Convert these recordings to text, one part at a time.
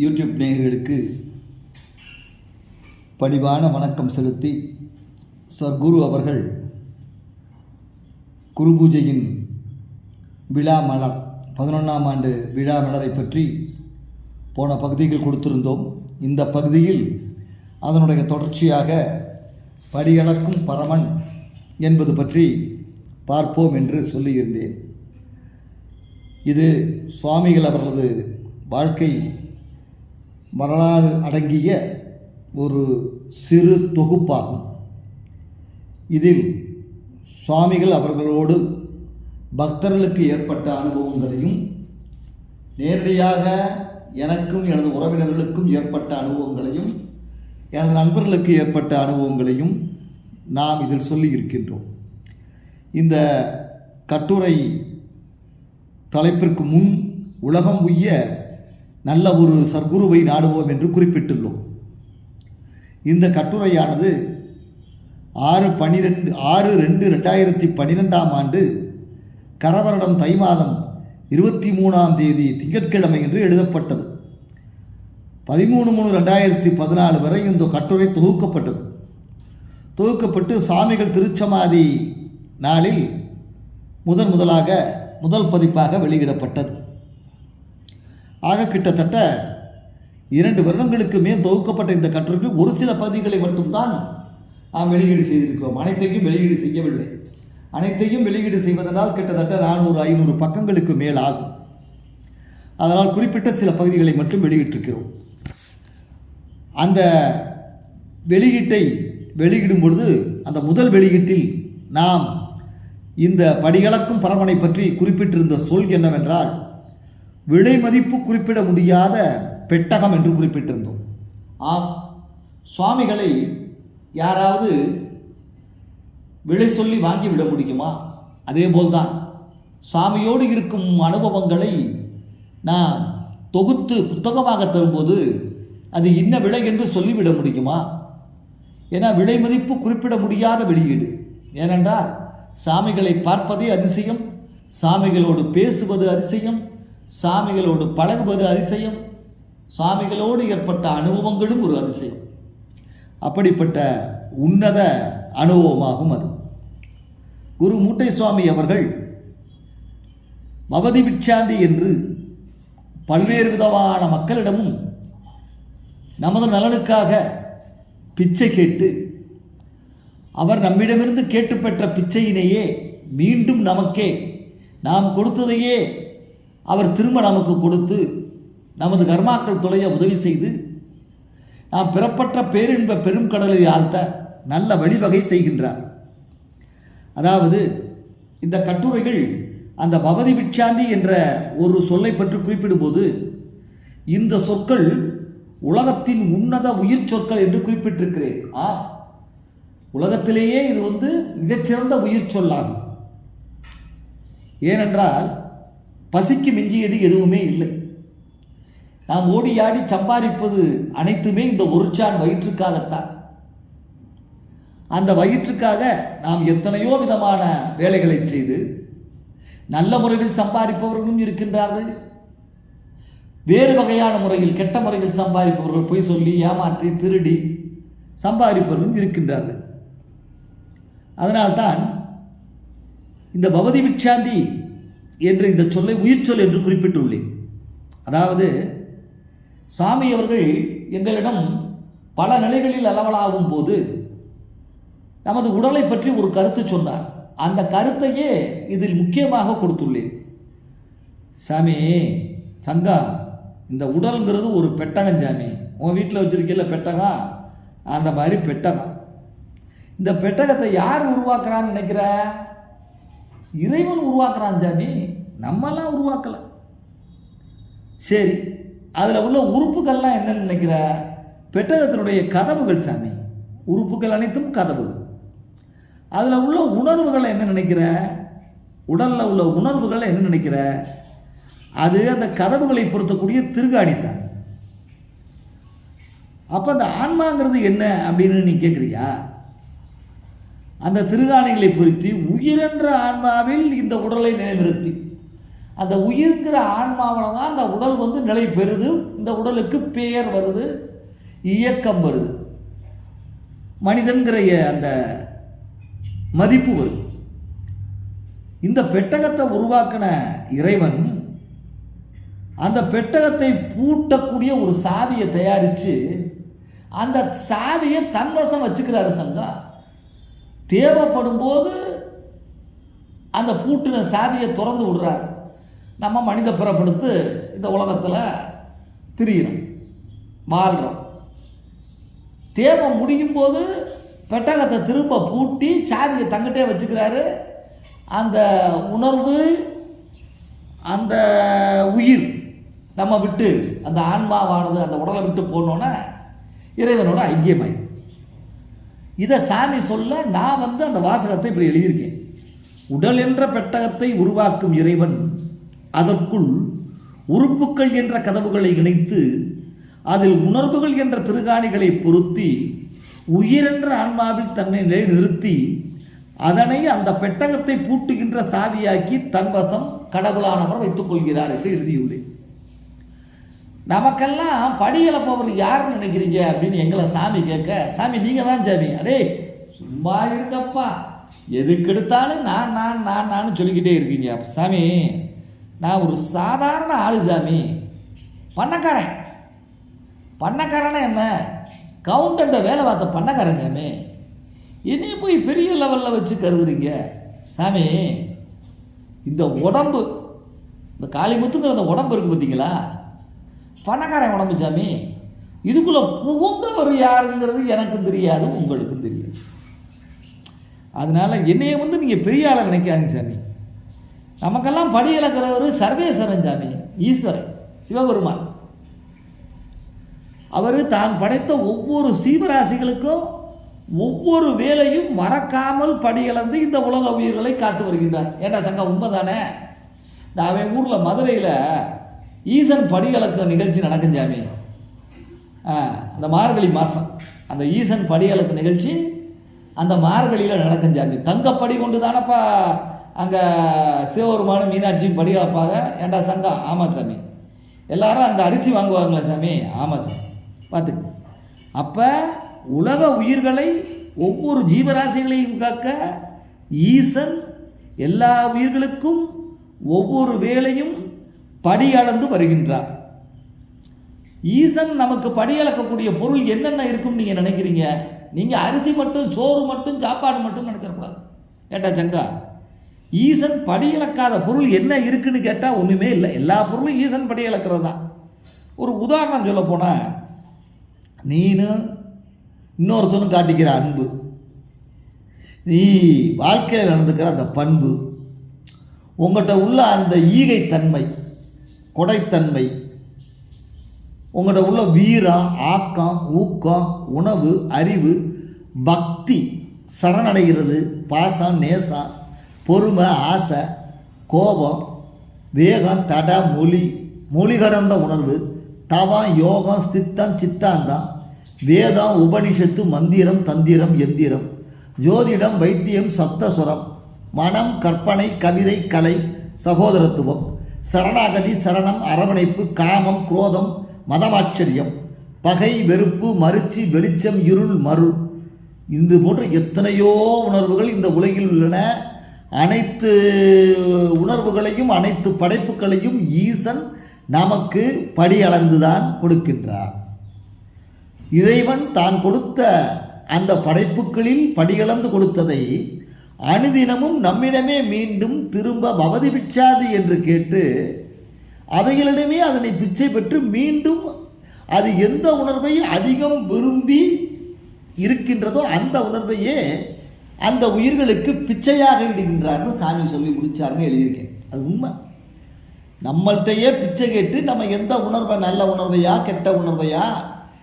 YouTube நேயர்களுக்கு பணிவான வணக்கம் செலுத்தி சர்க்குரு அவர்கள் குரு பூஜையின் விழா மலர் பதினொன்றாம் ஆண்டு விழா மலரை பற்றி போன பகுதியில் கொடுத்திருந்தோம். இந்த பகுதியில் அதனுடைய தொடர்ச்சியாக படியளக்கும் பரமன் என்பது பற்றி பார்ப்போம் என்று சொல்லியிருந்தேன். இது சுவாமிகள் அவர்களது வாழ்க்கை வரலாறு அடங்கிய ஒரு சிறு தொகுப்பாகும். இதில் சுவாமிகள் அவர்களோடு பக்தர்களுக்கு ஏற்பட்ட அனுபவங்களையும் நேரடியாக எனக்கும் எனது உறவினர்களுக்கும் ஏற்பட்ட அனுபவங்களையும் எனது நண்பர்களுக்கு ஏற்பட்ட அனுபவங்களையும் நாம் இதில் சொல்லி இருக்கின்றோம் இந்த கட்டுரை தலைப்பிற்கு முன் உலகம் உய்ய நல்ல ஒரு சர்க்குருவை நாடுவோம் என்று குறிப்பிட்டுள்ளோம். இந்த கட்டுரையானது ஆறு பனிரெண்டு ஆறு ரெண்டு ரெண்டாயிரத்தி பன்னிரெண்டாம் ஆண்டு கரவரடம் தை மாதம் இருபத்தி மூணாம் தேதி திங்கட்கிழமை என்று எழுதப்பட்டது. பதிமூணு மூணு ரெண்டாயிரத்தி பதினாலு வரை இந்த கட்டுரை தொகுக்கப்பட்டது. தொகுக்கப்பட்டு சாமிகள் திருச்சமாதி நாளில் முதன் முதலாக முதல் பதிப்பாக வெளியிடப்பட்டது. ஆக கிட்டத்தட்ட இரண்டு வருடங்களுக்கு மேல் தொகுக்கப்பட்ட இந்த கட்டுரைக்கு ஒரு சில பகுதிகளை மட்டும்தான் நாம் வெளியீடு செய்திருக்கிறோம். அனைத்தையும் வெளியீடு செய்யவில்லை. அனைத்தையும் வெளியீடு செய்வதனால் கிட்டத்தட்ட நானூறு ஐநூறு பக்கங்களுக்கு மேல் ஆகும். அதனால் குறிப்பிட்ட சில பகுதிகளை மட்டும் வெளியிட்டிருக்கிறோம். அந்த வெளியீட்டை வெளியிடும் பொழுது அந்த முதல் வெளியீட்டில் நாம் இந்த படிகளக்கும் பரமனை பற்றி குறிப்பிட்டிருந்த சொல் என்னவென்றால் விலை மதிப்பு குறிப்பிட முடியாத பெட்டகம் என்று குறிப்பிட்டிருந்தோம். ஆம் சுவாமிகளை யாராவது விலை சொல்லி வாங்கிவிட முடியுமா? அதே போல்தான் சாமியோடு இருக்கும் அனுபவங்களை நான் தொகுத்து புத்தகமாக தரும்போது அது இன்ன விலை என்று சொல்லிவிட முடியுமா? ஏன்னா விலை மதிப்பு குறிப்பிட முடியாத வெளியீடு. ஏனென்றால் சாமிகளை பார்ப்பதே அதிசயம் சாமிகளோடு பேசுவது அதிசயம் சாமிகளோடு பழகுவது அதிசயம். சாமிகளோடு ஏற்பட்ட அனுபவங்களும் ஒரு அதிசயம். அப்படிப்பட்ட உன்னத அனுபவமாகும் அது. குரு மூட்டை சுவாமி அவர்கள் பவதி பிட்சாந்தி என்று பல்வேறு விதமான மக்களிடமும் நமது நலனுக்காக பிச்சை கேட்டு அவர் நம்மிடமிருந்து கேட்டு பெற்ற பிச்சையினையே மீண்டும் நமக்கே நாம் கொடுத்ததையே அவர் திரும்ப நமக்கு கொடுத்து நமது கர்மாக்கள் தொலைய உதவி செய்து நாம் பிறப்பற்ற பேரின்ப பெரும் கடலில் ஆழ்த்த நல்ல வழிவகை செய்கின்றார். அதாவது இந்த கட்டுரைகள் அந்த பவதி விட்சாந்தி என்ற ஒரு சொல்லை பற்றி குறிப்பிடும்போது இந்த சொற்கள் உலகத்தின் உன்னத உயிர் சொற்கள் என்று குறிப்பிட்டிருக்கிறேன். ஆ உலகத்திலேயே இது வந்து மிகச்சிறந்த உயிர் சொல்லாகும். ஏனென்றால் பசிக்கு மிஞ்சியது எதுவுமே இல்லை. நாம் ஓடி ஆடி சம்பாதிப்பது அனைத்துமே இந்த ஒருச்சான் வயிற்றுக்காகத்தான். அந்த வயிற்றுக்காக நாம் எத்தனையோ விதமான வேலைகளை செய்து நல்ல முறையில் சம்பாதிப்பவர்களும் இருக்கின்றார்கள். வேறு வகையான முறையில் கெட்ட முறையில் சம்பாதிப்பவர்கள் பொய் சொல்லி ஏமாற்றி திருடி சம்பாதிப்பவர்களும் இருக்கின்றார்கள். அதனால்தான் இந்த பவதி விச்சாந்தி என்று இந்த சொல்லை உயிர் சொல் என்று குறிப்பிட்டுள்ளேன். அதாவது சாமி அவர்கள் எங்களிடம் பல நிலைகளில் அளவலாகும் போது நமது உடலை பற்றி ஒரு கருத்து சொன்னார். அந்த கருத்தையே இதில் முக்கியமாக கொடுத்துள்ளேன். சாமி சங்கா இந்த உடல்ங்கிறது ஒரு பெட்டகம் சாமி. உன் வீட்டில் வச்சுருக்கல பெட்டகம் அந்த மாதிரி பெட்டகம். இந்த பெட்டகத்தை யார் உருவாக்குறான்னு நினைக்கிற? இறைவன் உருவாக்குறான் சாமி நம்மெல்லாம் உருவாக்கலை. சரி அதில் உள்ள உறுப்புகள்லாம் என்னன்னு நினைக்கிற? பெட்டகத்தினுடைய கதவுகள் சாமி. உறுப்புகள் அனைத்தும் கதவுகள். அதில் உள்ள உணர்வுகளை என்ன நினைக்கிற? உடலில் உள்ள உணர்வுகளை என்ன நினைக்கிற? அது அந்த கதவுகளை பொருத்தக்கூடிய திருகாடி சாமி. அப்போ அந்த ஆன்மாங்கிறது என்ன அப்படின்னு நீ கேட்குறியா அந்த திருகாணிகளை பொருத்தி உயிரென்ற ஆன்மாவில் இந்த உடலை நிலைநிறுத்தி. அந்த உயிர்ங்கிற ஆன்மாவில் தான் அந்த உடல் வந்து நிலை பெறுது. இந்த உடலுக்கு பெயர் வருது இயக்கம் வருது. மனிதன்கிற அந்த மதிப்பு வருது. இந்த பெட்டகத்தை உருவாக்கின இறைவன் அந்த பெட்டகத்தை பூட்டக்கூடிய ஒரு சாவியை தயாரித்து அந்த சாவியை தன்வசம் வச்சுக்கிறாரு சங்கா. தேவைப்படும் போது அந்த பூட்டின சாவியை திறந்து விடுறாரு. நம்ம மனித பிறப்படுத்து இந்த உலகத்தில் திரியிறோம் வாழ்கிறோம் தேவை முடியும் போது பெட்டகத்தை திரும்ப பூட்டி சாவியை தங்கிட்டே வச்சுக்கிறாரு. அந்த உணர்வு அந்த உயிர் நம்ம விட்டு அந்த ஆன்மாவானது அந்த உடலை விட்டு போனோன்னே இறைவனோட ஐக்கியமாயிரு இதை சாமி சொல்ல நான் வந்து அந்த வாசகத்தை இப்படி எழுதியிருக்கேன். உடல் என்ற பெட்டகத்தை உருவாக்கும் இறைவன் அதற்குள் உறுப்புக்கள் என்ற கதவுகளை இணைத்து அதில் உணர்வுகள் என்ற திருகாணிகளை பொருத்தி உயிரென்ற ஆன்மாவில் தன்னை நிலைநிறுத்தி அதனை அந்த பெட்டகத்தை பூட்டுகின்ற சாவியாக்கி தன்வசம் கடவுளானவர் வைத்துக் கொள்கிறார் என்று எழுதியுள்ளேன். நமக்கெல்லாம் படியில் போவர் யாருன்னு நினைக்கிறீங்க அப்படின்னு எங்களை சாமி கேட்க சாமி நீங்கள் தான் சாமி. அடே சும்மா இருக்கப்பா எதுக்கு எடுத்தாலும் நான் நான் நான் நான் சொல்லிக்கிட்டே இருக்கீங்க. சாமி நான் ஒரு சாதாரண ஆளு சாமி. பண்ணக்காரன். பண்ணக்காரனா என்ன? கவுண்டண்ட வேலை பார்த்த பண்ணக்காரன் சாமி. என்னைய போய் பெரிய லெவலில் வச்சு கருதுறீங்க. சாமி இந்த உடம்பு இந்த காளி முத்துங்கிற அந்த உடம்பு இருக்குது பார்த்தீங்களா? பணக்காரன் உடம்பு சாமி இதுக்குள்ளே புகுந்தவர் யாருங்கிறது எனக்கும் தெரியாது உங்களுக்கும் தெரியாது. அதனால் என்னையை வந்து நீங்கள் பெரிய ஆளை நினைக்காதீங்க சாமி. நமக்கெல்லாம் படி இழக்கிறவர் சர்வேஸ்வரன் சாமி ஈஸ்வரன் சிவபெருமான். அவர் தான் படைத்த ஒவ்வொரு சீவராசிகளுக்கும் ஒவ்வொரு வேலையும் மறக்காமல் படியிழந்து இந்த உலக உயிர்களை காத்து வருகின்றார். ஏண்டா சங்கம் உண்மைதானே? நான் அவன் ஊரில் மதுரையில் ஈசன் படி படியளக்க நிகழ்ச்சி நடக்கும் சாமி. அந்த மார்கழி மாதம் அந்த ஈசன் படியளக்கு நிகழ்ச்சி அந்த மார்கழியில் நடக்கும் சாமி. தங்கப்படி கொண்டு தானப்பா அங்கே சிவபெருமானும் மீனாட்சியும் படி அளப்பாங்க ஏண்டா சங்கம்? ஆமாம் சாமி. எல்லாரும் அந்த அரிசி வாங்குவாங்களே சாமி. ஆமாம் சாமி. பார்த்துக்க அப்போ உலக உயிர்களை ஒவ்வொரு ஜீவராசிகளையும் காக்க ஈசன் எல்லா உயிர்களுக்கும் ஒவ்வொரு வேலையும் படி அளந்து வருகின்றார். ஈசன் நமக்கு படி அளக்கக்கூடிய பொருள் என்னென்ன இருக்கும்னு நீங்கள் நினைக்கிறீங்க? நீங்கள் அரிசி மட்டும் சோறு மட்டும் சாப்பாடு மட்டும் நினச்சிடக்கூடாது. கேட்டா சங்கா ஈசன் படி இழக்காத பொருள் என்ன இருக்குன்னு கேட்டால் ஒன்றுமே இல்லை. எல்லா பொருளும் ஈசன் படி இழக்கிறது தான். ஒரு உதாரணம் சொல்ல போனால் நீனு இன்னொருத்தனும் காட்டிக்கிற அன்பு. நீ வாழ்க்கையில் நடந்துக்கிற அந்த பண்பு உங்கள்கிட்ட உள்ள அந்த ஈகைத்தன்மை கொடைத்தன்மை. உங்கள்கிட்ட உள்ள வீரம் ஆக்கம் ஊக்கம் உணவு அறிவு பக்தி சரணடைகிறது. பாசம் நேசம் பொறுமை ஆசை கோபம் வேகம் தட மொழி மொழி கடந்த உணர்வு தவம் யோகம் சித்தம் சித்தாந்தம் வேதம் உபனிஷத்து மந்திரம் தந்திரம் எந்திரம் ஜோதிடம் வைத்தியம் சப்தஸ்வரம் மனம் கற்பனை கவிதை கலை சகோதரத்துவம். சரணாகதி சரணம் அரவணைப்பு காமம் குரோதம் மதமாச்சரியம் பகை வெறுப்பு மறுச்சி வெளிச்சம் இருள் மறு. இது போன்ற எத்தனையோ உணர்வுகள் இந்த உலகில் உள்ளன. அனைத்து உணர்வுகளையும் அனைத்து படைப்புகளையும் ஈசன் நமக்கு படி அளந்துதான் கொடுக்கின்றார். இறைவன் தான் கொடுத்த அந்த படைப்புகளில் படிகளந்து கொடுத்ததை அனுதினமும் நம்மிடமே மீண்டும் திரும்ப பவதி பிச்சாது என்று கேட்டு அவைகளிடமே அதனை பிச்சை பெற்று மீண்டும் அது எந்த உணர்வை அதிகம் விரும்பி இருக்கின்றதோ அந்த உணர்வையே அந்த உயிர்களுக்கு பிச்சையாக இடுகின்றார்னு சாமி சொல்லி முடிச்சாருன்னு எழுதியிருக்கேன். அது உண்மை. நம்மள்கிட்டயே பிச்சை கேட்டு நம்ம எந்த உணர்வை நல்ல உணர்வையா கெட்ட உணர்வையா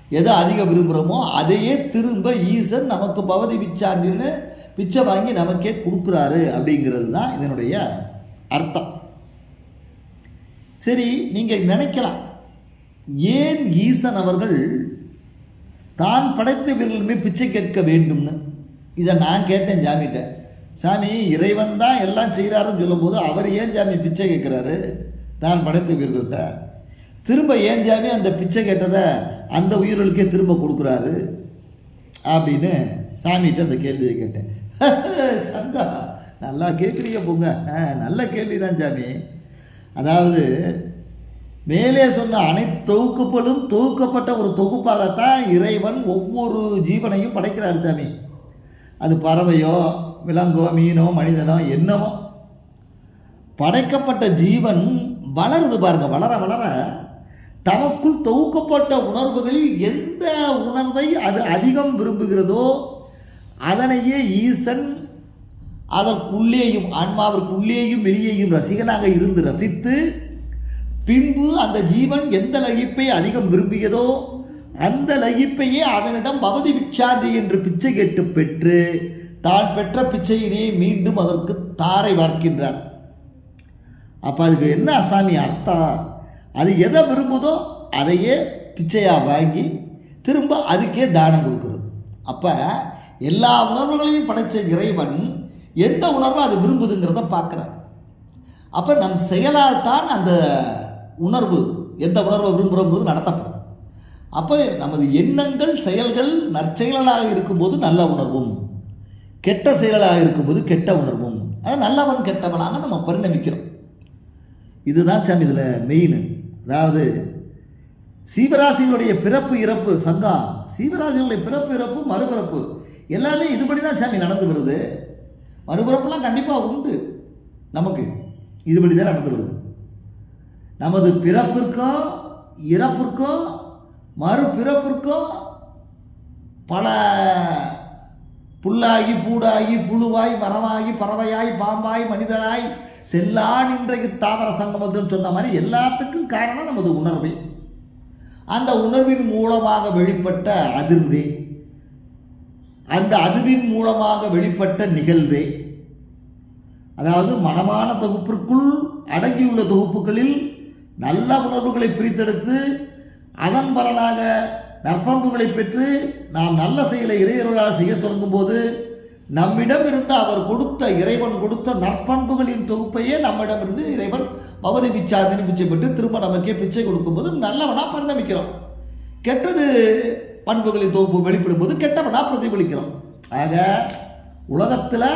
எதை அதிக விரும்புகிறோமோ அதையே திரும்ப ஈசன் நமக்கு பவதி பிச்சாந்தின்னு பிச்சை வாங்கி நமக்கே கொடுக்குறாரு அப்படிங்கிறது தான் இதனுடைய அர்த்தம். சரி நீங்கள் நினைக்கலாம். ஏன் ஈசன் அவர்கள் தான் படைத்த வீரர்களுமே பிச்சை கேட்க வேண்டும்னு? இதை நான் கேட்டேன் ஜாமிகிட்ட சாமி இறைவன் தான் எல்லாம் செய்கிறாருன்னு சொல்லும்போது அவர் ஏன் சாமி பிச்சை கேட்குறாரு? தான் படைத்த உயிர்கள்ட்ட திரும்ப ஏன் சாமி அந்த பிச்சை கேட்டதை அந்த உயிர்களுக்கே திரும்ப கொடுக்குறாரு? அப்படின்னு சாமிகிட்ட அந்த கேள்வியை கேட்டேன். சங்கா நல்லா கேட்குறீங்க போங்க. ஆ, நல்ல கேள்வி தான் சாமி. அதாவது மேலே சொன்ன அனைத்து தொகுப்புகளும் தொகுக்கப்பட்ட ஒரு தொகுப்பாகத்தான் இறைவன் ஒவ்வொரு ஜீவனையும் படைக்கிறார் சாமி. அது பறவையோ விலங்கோ மீனோ மனிதனோ என்னவோ. படைக்கப்பட்ட ஜீவன் வளருது பாருங்க வளர வளர தமக்குள் தொகுக்கப்பட்ட உணர்வுகளில் எந்த உணர்வை அது அதிகம் விரும்புகிறதோ அதனையே ஈசன் அதற்குள்ளேயும் ஆன்மாவிற்குள்ளேயும் வெளியேயும் ரசிகனாக இருந்து ரசித்து பின்பு அந்த ஜீவன் எந்த லகிப்பை அதிகம் விரும்பியதோ அந்த லகிப்பையே அதனிடம் பவதி பிச்சாந்தி என்று பிச்சை கேட்டு பெற்று தான் பெற்ற பிச்சையினை மீண்டும் அதற்கு தாரை வார்க்கின்றார். அப்போ அதுக்கு என்ன அசாமி அர்த்தம்? அது எதை விரும்புதோ அதையே பிச்சையாக வாங்கி திரும்ப அதுக்கே தானம் கொடுக்குறது. அப்போ எல்லா உணர்வுகளையும் படைத்த இறைவன் எந்த உணர்வை அது விரும்புதுங்கிறத பார்க்குறார். அப்போ நம் செயலால் தான் அந்த உணர்வு எந்த உணர்வை விரும்புகிறோங்கிறது நடத்தப்படுது. அப்போ நமது எண்ணங்கள் செயல்கள் நற்செயல்களாக இருக்கும்போது நல்ல உணர்வும் கெட்ட செயலாக இருக்கும்போது கெட்ட உணர்வும். அதாவது நல்லவன் கெட்டவனாக நம்ம பரிணமிக்கிறோம். இதுதான் சாமி இதில் மெயின் அதாவது சீவராசிகளுடைய பிறப்பு இறப்பு சங்கம். சீவராசிகளுடைய பிறப்பு இறப்பு மறுபிறப்பு. எல்லாமே இதுபடி தான் சாமி நடந்து வருது மறுபிறப்புலாம் கண்டிப்பாக உண்டு. நமக்கு இதுபடி தான் நடந்து வருது நமது பிறப்பிற்கும் இறப்பிற்கும் மறுபிறப்பிற்கும் பல புல்லாகி பூடாகி புழுவாய் மரமாகி பறவையாய் பாம்பாய் மனிதனாய் செல்லான் இன்றைக்கு தாவர சங்கமத்துன்னு சொன்ன மாதிரி எல்லாத்துக்கும் காரணம் நமது உணர்வே. அந்த உணர்வின் மூலமாக வெளிப்பட்ட அதிர்வே. அந்த அதிர்வின் மூலமாக வெளிப்பட்ட நிகழ்வே. அதாவது மனமான தொகுப்பிற்குள் அடங்கியுள்ள தொகுப்புகளில் நல்ல உணர்வுகளை பிரித்தெடுத்து அதன் பலனாக நற்பண்புகளை பெற்று நாம் நல்ல செயலை இறையர்களால் செய்ய தொடங்கும்போது நம்மிடமிருந்து நம்மிடம் இருந்து அவர் கொடுத்த இறைவன் கொடுத்த நற்பண்புகளின் தொகுப்பையே நம்மிடமிருந்து இறைவன் பவதி பிச்சாதினி பிச்சை பெற்று திரும்ப நமக்கே பிச்சை கொடுக்கும்போது நல்லவனாக பரிணமிக்கிறோம். கெட்டது பண்புகளின் தொகுப்பு வெளிப்படும் போது கெட்டவனாக பிரதிபலிக்கிறோம். ஆக உலகத்தில்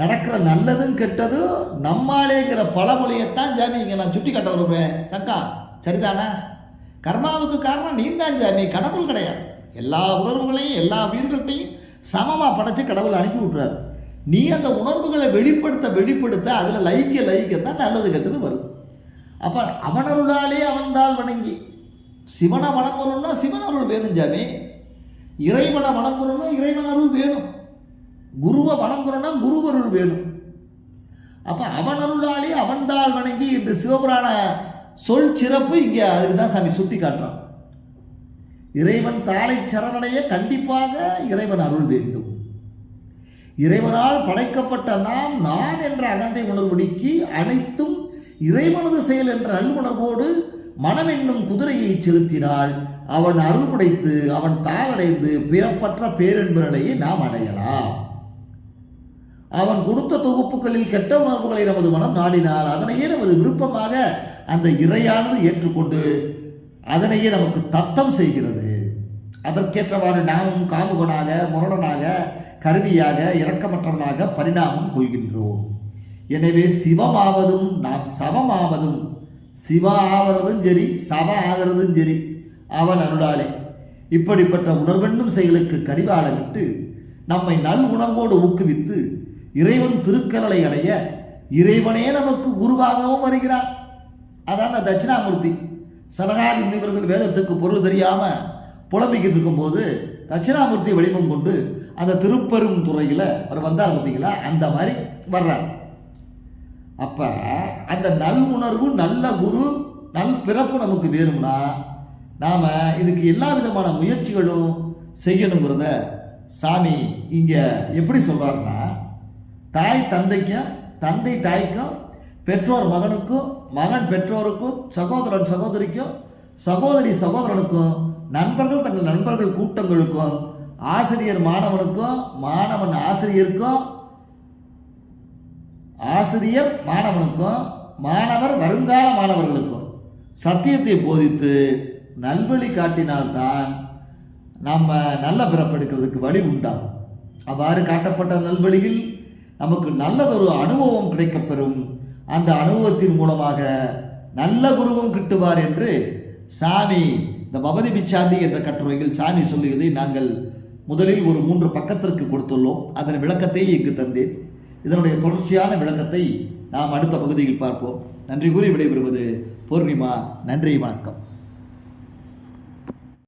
நடக்கிற நல்லதும் கெட்டதும் நம்மாலேங்கிற பழமொழியைத்தான் ஜாமி இங்கே நான் சுட்டி காட்ட விரும்புகிறேன் சங்கா சரிதானே? கர்மாவுக்கு காரணம் நீந்தான் ஜாமி கடவுள் கிடையாது. எல்லா உணர்வுகளையும் எல்லா உயிர்கள்ட்டையும் சமமாக படைச்சு கடவுள் அனுப்பி விட்றாரு நீ அந்த உணர்வுகளை வெளிப்படுத்த வெளிப்படுத்த அதில் லைக்க லைக்கத்தான் நல்லது கெட்டது வரும். அப்போ அவனருளாலே அவன்தால் வணங்கி சிவனை வணங்கணும்னா சிவன் அருள் வேணும் ஜாமி. இறைவனை வணங்கணும்னா இறைவன் அருள் வேணும். குருவை வணங்கணும்னா குருவருள் வேணும். அப்போ அவன் அருளாலே அவன்தால் வணங்கி இந்த சிவபுராண சொல் சிறப்பு இங்கே அதுக்கு தான் சாமி சுட்டி காட்டுறான். இறைவன் தாளை சரணடைய கண்டிப்பாக இறைவன் அருள் வேண்டும். இறைவனால் படைக்கப்பட்ட நாம் நான் என்ற அகந்தை உணர்வுடிக்கு அனைத்தும் இறைவனது செயல் என்ற அல்வுணர்வோடு மனம் என்னும் குதிரையை செலுத்தினால் அவன் அருள் உடைத்து அவன் தாளடைந்து பிறப்பற்ற பேரன்பு நிலையை நாம் அடையலாம். அவன் கொடுத்த தொகுப்புகளில் கெட்ட உணர்வுகளை நமது மனம் நாடினால் அதனையே நமது விருப்பமாக அந்த இறையானது ஏற்றுக்கொண்டு அதனையே நமக்கு தத்தம் செய்கிறது. அதற்கேற்றவாறு நாமும் காமுகனாக முரடனாக கருவியாக இரக்கமற்றவனாக பரிணாமம் கொள்கின்றோம். எனவே சிவமாவதும் நாம் சவமாவதும் சிவா ஆகிறதும் சரி சவ ஆகிறதும் சரி அவன் அருளாலே. இப்படிப்பட்ட உணர்வெண்ணும் செயலுக்கு கடிவாளமிட்டு நம்மை நல் உணர்வோடு ஊக்குவித்து இறைவன் திருக்கரலை அடைய இறைவனே நமக்கு குருவாகவும் வருகிறான் அதான் அந்த தட்சிணாமூர்த்தி. சனகாதி முனிவர்கள் வேதத்துக்கு பொருள் தெரியாமல் புலம்பிக்கிட்டு இருக்கும்போது தட்சிணாமூர்த்தி வடிவம் கொண்டு அந்த திருப்பெரும் துறையில் அவர் வந்தார் பார்த்தீங்களா? அந்த மாதிரி வர்றார். அப்போ அந்த நல் உணர்வு நல்ல குரு நல் பிறப்பு நமக்கு வேணும்னா நாம் இதுக்கு எல்லா விதமான முயற்சிகளும் செய்யணுங்கிறத சாமி இங்கே எப்படி சொல்கிறாருன்னா தாய் தந்தைக்கும் தந்தை தாய்க்கும் பெற்றோர் மகனுக்கும் மகன் பெற்றோருக்கும் சகோதரன் சகோதரிக்கும் சகோதரி சகோதரனுக்கும் நண்பர்கள் தங்கள் நண்பர்கள் கூட்டங்களுக்கும் ஆசிரியர் மாணவனுக்கும் மாணவன் ஆசிரியருக்கும் ஆசிரியர் மாணவனுக்கும் மாணவர் வருங்கால மாணவர்களுக்கும் சத்தியத்தை போதித்து நல்வழி காட்டினால்தான் நம்ம நல்ல பிறப்பெடுக்கிறதுக்கு வழி உண்டாகும். அவ்வாறு காட்டப்பட்ட நல்வழியில் நமக்கு நல்லதொரு அனுபவம் கிடைக்கப்பெறும். அந்த அனுபவத்தின் மூலமாக நல்ல குருவும் கிட்டுவார் என்று சாமி இந்த பவதி பிச்சாந்தி என்ற கட்டுரையில் சாமி சொல்லுவதை நாங்கள் முதலில் ஒரு மூன்று பக்கத்திற்கு கொடுத்துள்ளோம். அதன் விளக்கத்தை இங்கு தந்தேன். இதனுடைய தொடர்ச்சியான விளக்கத்தை நாம் அடுத்த பகுதியில் பார்ப்போம். நன்றி கூறி விடைபெறுவது பூர்ணிமா நன்றி வணக்கம்.